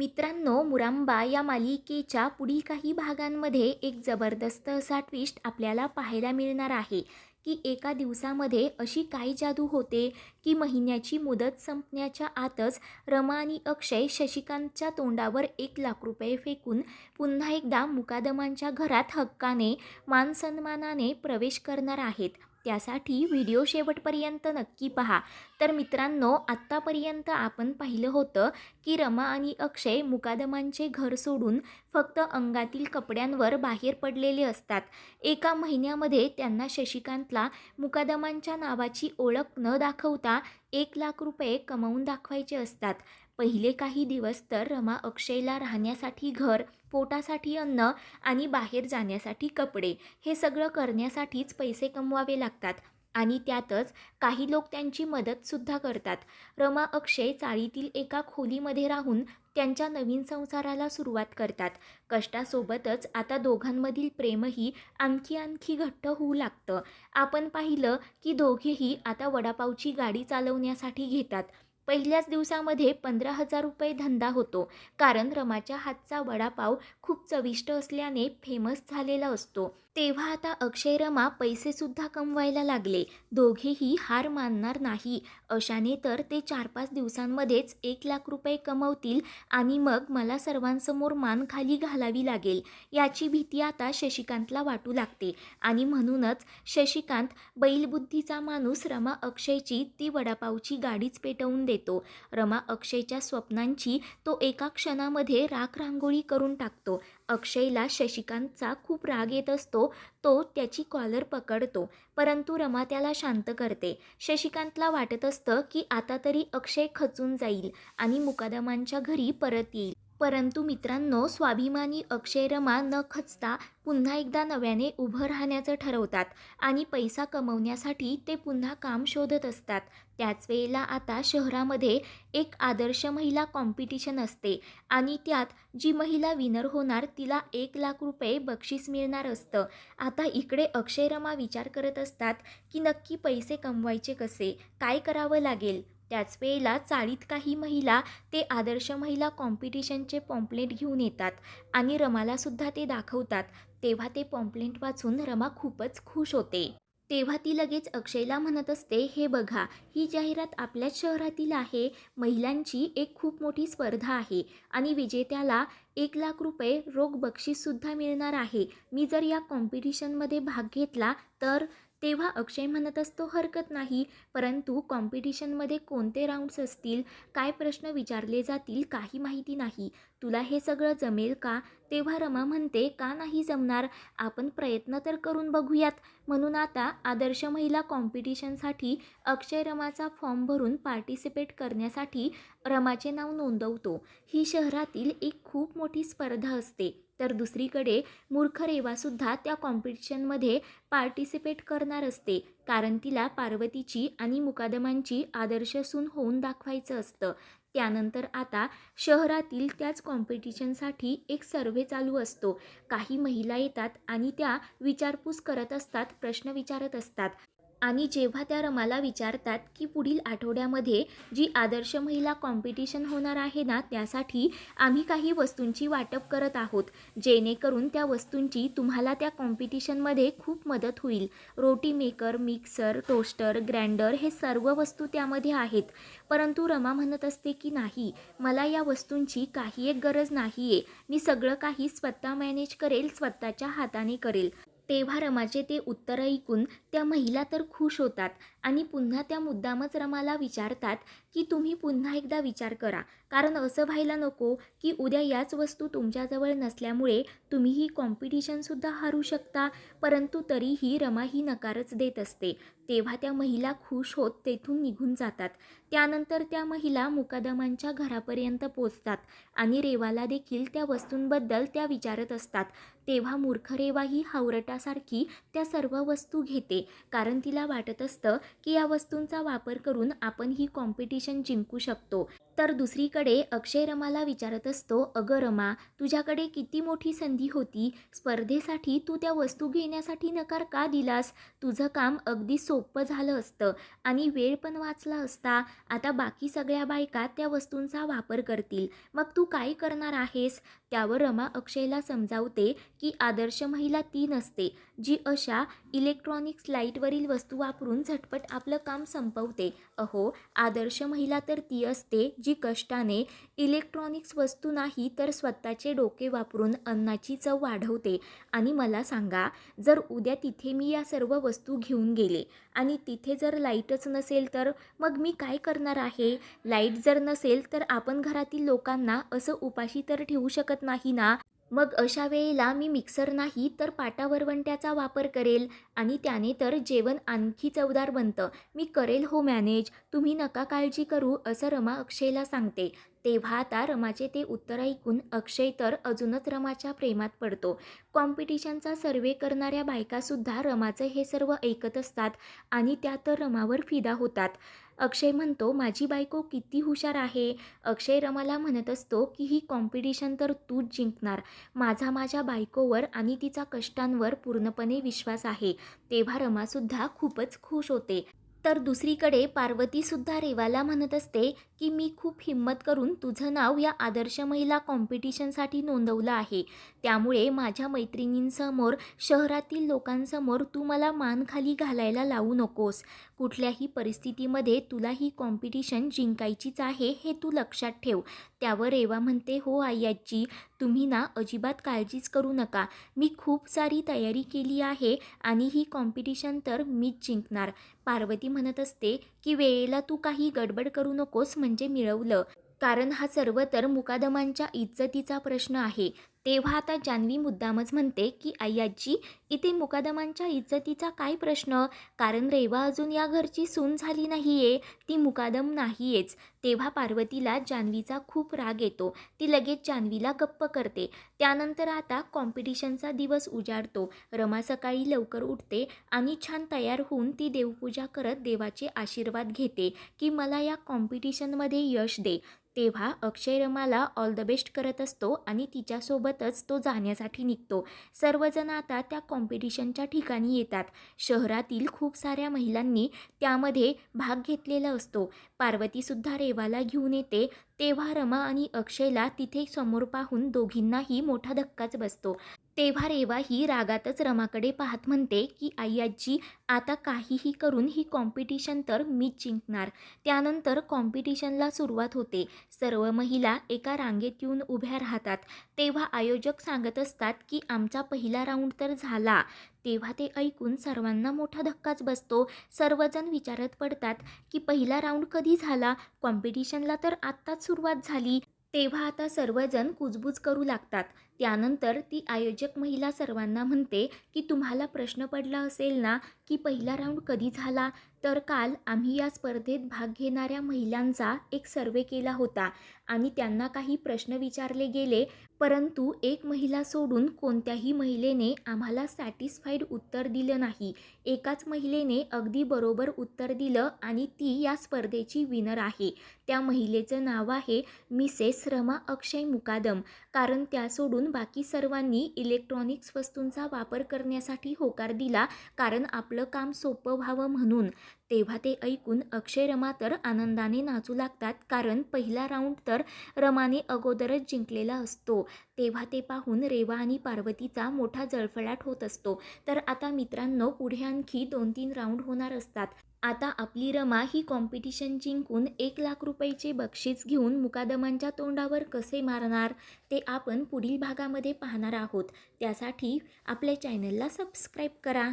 मित्रांनो मुरांबा या मालिकेच्या पुढील काही भागांमध्ये एक जबरदस्त असा ट्विस्ट आपल्याला पाहायला मिळणार आहे की एका दिवसामध्ये अशी काय जादू होते की महिन्याची मुदत संपण्याच्या आतच रमा आणि अक्षय शशिकांतच्या तोंडावर एक लाख रुपये फेकून पुन्हा एकदा मुकादमांच्या घरात हक्काने मानसन्मानाने प्रवेश करणार आहेत. त्यासाठी व्हिडिओ शेवटपर्यंत नक्की पहा. तर मित्रांनो आत्तापर्यंत आपण पाहिलं होतं की रमा आणि अक्षय मुकादमांचे घर सोडून फक्त अंगातील कपड्यांवर बाहेर पडलेले असतात. एका महिन्यामध्ये त्यांना शशिकांतला मुकादमांच्या नावाची ओळख न दाखवता एक लाख रुपये कमावून दाखवायचे असतात. पहिले काही दिवस तर रमा अक्षयला राहण्यासाठी घर पोटासाठी अन्न आणि बाहेर जाण्यासाठी कपडे हे सगळं करण्यासाठीच पैसे कमवावे लागतात आणि त्यातच काही लोक त्यांची मदतसुद्धा करतात. रमा अक्षय चाळीतील एका खोलीमध्ये राहून त्यांच्या नवीन संसाराला सुरुवात करतात. कष्टासोबतच आता दोघांमधील प्रेमही आणखी आणखी घट्ट होऊ लागतं. आपण पाहिलं की दोघेही आता वडापावची गाडी चालवण्यासाठी घेतात. पहिल्याच दिवसामध्ये पंधरा हजार रुपये धंदा होतो. कारण रमाच्या हातचा वडापाव खूप चविष्ट असल्याने फेमस झालेला असतो. तेव्हा आता अक्षय रमा पैसेसुद्धा कमवायला लागले. दोघेही हार मानणार नाही. अशाने तर ते चार पाच दिवसांमध्येच एक लाख रुपये कमवतील आणि मग मला सर्वांसमोर मान खाली घालावी लागेल. याची भीती आता शशिकांतला वाटू लागते. आणि म्हणूनच शशिकांत बैलबुद्धीचा माणूस रमा अक्षयची ती वडापावची गाडीच पेटवून देतो. रमा अक्षयच्या स्वप्नांची तो एका क्षणामध्ये राख रांगोळी करून टाकतो. अक्षयला शशिकांतचा खूप राग येत असतो तो त्याची कॉलर पकडतो परंतु रमा त्याला शांत करते. शशिकांतला वाटत असतं की आता तरी अक्षय खचून जाईल आणि मुकादमांच्या घरी परत येईल. परंतु मित्रांनो स्वाभिमानी अक्षय रमा न खचता पुन्हा एकदा नव्याने उभं राहण्याचं ठरवतात आणि पैसा कमवण्यासाठी ते पुन्हा काम शोधत असतात. त्याच वेळेला आता शहरामध्ये एक आदर्श महिला कॉम्पिटिशन असते आणि त्यात जी महिला विनर होणार तिला एक लाख रुपये बक्षीस मिळणार असतं. आता इकडे अक्षयरमा विचार करत असतात की नक्की पैसे कमवायचे कसे? काय करावं लागेल? त्याच वेळेला चाळीत काही महिला ते आदर्श महिला कॉम्पिटिशनचे पॉम्पलेट घेऊन येतात आणि रमालासुद्धा ते दाखवतात. तेव्हा ते पॉम्पलेट वाचून रमा खूपच खुश होते. तेव्हा ती लगेच अक्षयला म्हणत असते हे बघा ही जाहिरात आपल्याच शहरातील आहे. महिलांची एक खूप मोठी स्पर्धा आहे आणि विजेत्याला एक लाख रुपये रोख बक्षीससुद्धा मिळणार आहे. मी जर या कॉम्पिटिशनमध्ये भाग घेतला तर तेव्हा अक्षय म्हणत असतो हरकत नाही. परंतु कॉम्पिटिशनमध्ये कोणते राऊंड्स असतील काय प्रश्न विचारले जातील काही माहिती नाही. तुला हे सगळं जमेल का? तेव्हा रमा म्हणते का नाही जमणार? आपण प्रयत्न तर करून बघूयात. म्हणून आता आदर्श महिला कॉम्पिटिशनसाठी अक्षय रमाचा फॉर्म भरून पार्टिसिपेट करण्यासाठी रमाचे नाव नोंदवतो. ही शहरातील एक खूप मोठी स्पर्धा असते. तर दुसरीकडे मूर्ख रेवासुद्धा त्या कॉम्पिटिशनमध्ये पार्टिसिपेट करणार असते. कारण तिला पार्वतीची आणि मुकादमांची आदर्श सून होऊन दाखवायचं असतं. त्यानंतर आता शहरातील त्याच कॉम्पिटिशनसाठी एक सर्व्हे चालू असतो. काही महिला येतात आणि त्या विचारपूस करत असतात प्रश्न विचारत असतात. आणि जेव्हा त्या रमाला विचारतात की पुढील आठवड्यामध्ये जी आदर्श महिला कॉम्पिटिशन होणार आहे ना त्यासाठी आम्ही काही वस्तूंची वाटप करत आहोत. जेणेकरून त्या वस्तूंची तुम्हाला त्या कॉम्पिटिशनमध्ये खूप मदत होईल. Roti maker mixer toaster grinder हे सर्व वस्तू त्यामध्ये आहेत. परंतु रमा म्हणत असते की नाही मला या वस्तूंची काही एक गरज नाही आहे मी सगळं काही स्वतः मॅनेज करेल स्वतःच्या हाताने करेल. तेव्हा रमाचे ते उत्तर ऐकून त्या महिला तर खुश होतात आणि पुन्हा त्या मुद्दामच रमाला विचारतात की तुम्ही पुन्हा एकदा विचार करा. कारण असं व्हायला नको की उद्या याच वस्तू तुमच्याजवळ नसल्यामुळे तुम्ही ही कॉम्पिटिशनसुद्धा हारू शकता परंतु तरीही रमा ही नकारच देत असते. तेव्हा त्या महिला खुश होत तेथून निघून जातात. त्यानंतर त्या महिला मुकादमांच्या घरापर्यंत पोचतात आणि रेवाला देखील त्या वस्तूंबद्दल त्या विचारत असतात. तेव्हा मूर्ख रेवा ही हावरटासारखी त्या सर्व वस्तू घेते. कारण तिला वाटत असतं की या वस्तूंचा वापर करून आपण ही कॉम्पिटिशन जिंकू शकतो. तर दुसरीकडे अक्षय रमाला विचारत असतो अगं रमा तुझ्याकडे किती मोठी संधी होती? स्पर्धेसाठी तू त्या वस्तू घेण्यासाठी नकार का दिलास? तुझं काम अगदी सोपं झालं असतं आणि वेळ पण वाचला असता. आता बाकी सगळ्या बायका त्या वस्तूंचा वापर करतील. मग तू काय करणार आहेस? त्यावर रमा अक्षयला समजावते की आदर्श महिला ती नसते जी अशा इलेक्ट्रॉनिक्स लाईटवरील वस्तू वापरून झटपट आपलं काम संपवते. अहो आदर्श महिला तर ती असते जी कष्टाने इलेक्ट्रॉनिक्स वस्तू नाही तर स्वतःचे डोके वापरून अन्नाची चव वाढवते. आणि मला सांगा जर उद्या तिथे मी या सर्व वस्तू घेऊन गेले आणि तिथे जर लाईटच नसेल तर मग मी काय करणार आहे? लाइट जर नसेल तर आपण घरातील लोकांना असं उपाशी तर ठेवू शकत नाही ना? मग अशा वेळेला मी मिक्सर नाही तर पाटावरवंट्याचा वापर करेल आणि त्याने तर जेवण आणखी चवदार बनतं. मी करेल हो मॅनेज. तुम्ही नका काळजी करू असं रमा अक्षयला सांगते. तेव्हा आता रमाचे ते उत्तर ऐकून अक्षय तर अजूनच रमाच्या प्रेमात पडतो. कॉम्पिटिशनचा सर्वे करणाऱ्या बायकासुद्धा रमाचं हे सर्व ऐकत असतात आणि त्या तर रमावर फिदा होतात. अक्षय म्हणतो माझी बायको किती हुशार आहे. अक्षय रमाला म्हणत असतो की ही कॉम्पिटिशन तर तूच जिंकणार. माझा माझ्या बायकोवर आणि तिचा कष्टांवर पूर्णपणे विश्वास आहे. तेव्हा रमासुद्धा खूपच खुश होते. तर दुसरीकडे पार्वतीसुद्धा रेवाला म्हणत असते की मी खूप हिंमत करून तुझं नाव या आदर्श महिला कॉम्पिटिशनसाठी नोंदवलं आहे. त्यामुळे माझ्या मैत्रिणींसमोर शहरातील लोकांसमोर तू मला मान खाली घालायला लावू नकोस. कुठल्याही परिस्थितीमध्ये तुला ही कॉम्पिटिशन जिंकायचीच आहे हे तू लक्षात ठेव त्यावर रेवा म्हणते हो आई आजी तुम्ही ना अजिबात काळजीच करू नका. मी खूप सारी तयारी केली आहे आणि ही कॉम्पिटिशन तर मीच जिंकणार पार्वती म्हणत असते की वेळेला तू काही गडबड करू नकोस म्हणजे मिळवलं. कारण हा सर्व तर मुकादमांच्या इज्जतीचा प्रश्न आहे. तेव्हा आता जान्हवी मुद्दामच म्हणते की आई आजी इथे मुकादमांच्या इज्जतीचा काय प्रश्न? कारण रेवा अजून या घरची सून झाली नाही आहे ती मुकादम नाही आहेच तेव्हा पार्वतीला जान्हवीचा खूप राग येतो. ती लगेच जान्हवीला गप्प करते. त्यानंतर आता कॉम्पिटिशनचा दिवस उजाडतो. रमा सकाळी लवकर उठते आणि छान तयार होऊन ती देवपूजा करत देवाचे आशीर्वाद घेते की मला या कॉम्पिटिशनमध्ये यश दे. तेव्हा अक्षय रमाला ऑल द बेस्ट करत असतो आणि तिच्यासोबत सोबतच तो जाण्यासाठी निघतो. सर्वजण आता त्या कॉम्पिटिशनच्या ठिकाणी येतात. शहरातील खूप साऱ्या महिलांनी त्यामध्ये भाग घेतलेला असतो. पार्वतीसुद्धा रेवाला घेऊन येते. तेव्हा रमा आणि अक्षयला तिथे समोर पाहून दोघींनाही मोठा धक्काच बसतो. तेव्हा रेवा ही रागातच रमाकडे पाहत म्हणते की आई आजी आता काहीही करून ही कॉम्पिटिशन तर मीच जिंकणार. त्यानंतर कॉम्पिटिशनला सुरुवात होते. सर्व महिला एका रांगेत येऊन उभ्या राहतात. तेव्हा आयोजक सांगत असतात की आमचा पहिला राऊंड तर झाला. तेव्हा ते ऐकून सर्वांना मोठा धक्काच बसतो. सर्वजण विचारत पडतात की पहिला राऊंड कधी झाला? कॉम्पिटिशनला तर आत्ताच सुरुवात झाली. तेव्हा आता सर्वजण कुजबूज करू लागतात. त्यानंतर ती आयोजक महिला सर्वांना म्हणते की तुम्हाला प्रश्न पडला असेल ना की पहिला राऊंड कधी झाला? तर काल आम्ही या स्पर्धेत भाग घेणाऱ्या महिलांचा एक सर्वे केला होता आणि त्यांना काही प्रश्न विचारले गेले परंतु एक महिला सोडून कोणत्याही महिलेने आम्हाला सॅटिस्फाईड उत्तर दिलं नाही. एकाच महिलेने अगदी बरोबर उत्तर दिलं आणि ती या स्पर्धेची विनर आहे. त्या महिलेचं नाव आहे मिसेस रमा अक्षय मुकादम कारण त्या सोडून बाकी सर्वांनी इलेक्ट्रॉनिक्स वस्तूंचा वापर करण्यासाठी होकार दिला कारण आपलं काम सोपं व्हावं म्हणून. तेव्हा ते ऐकून अक्षय रमा तर आनंदाने नाचू लागतात कारण पहिला राऊंड तर रमाने अगोदरच जिंकलेला असतो. तेव्हा ते पाहून रेवा आणि पार्वतीचा मोठा जळफळाट होत असतो. तर आता मित्रांनो पुढे आणखी दोन तीन राऊंड होणार असतात. आता आपली रमा ही कॉम्पिटिशन जिंकून एक लाख रुपयाचे बक्षीस घेऊन मुकादमांच्या तोंडावर कसे मारणार ते आपण पुढील भागामध्ये पाहणार आहोत. त्यासाठी आपल्या चॅनलला सबस्क्राईब करा.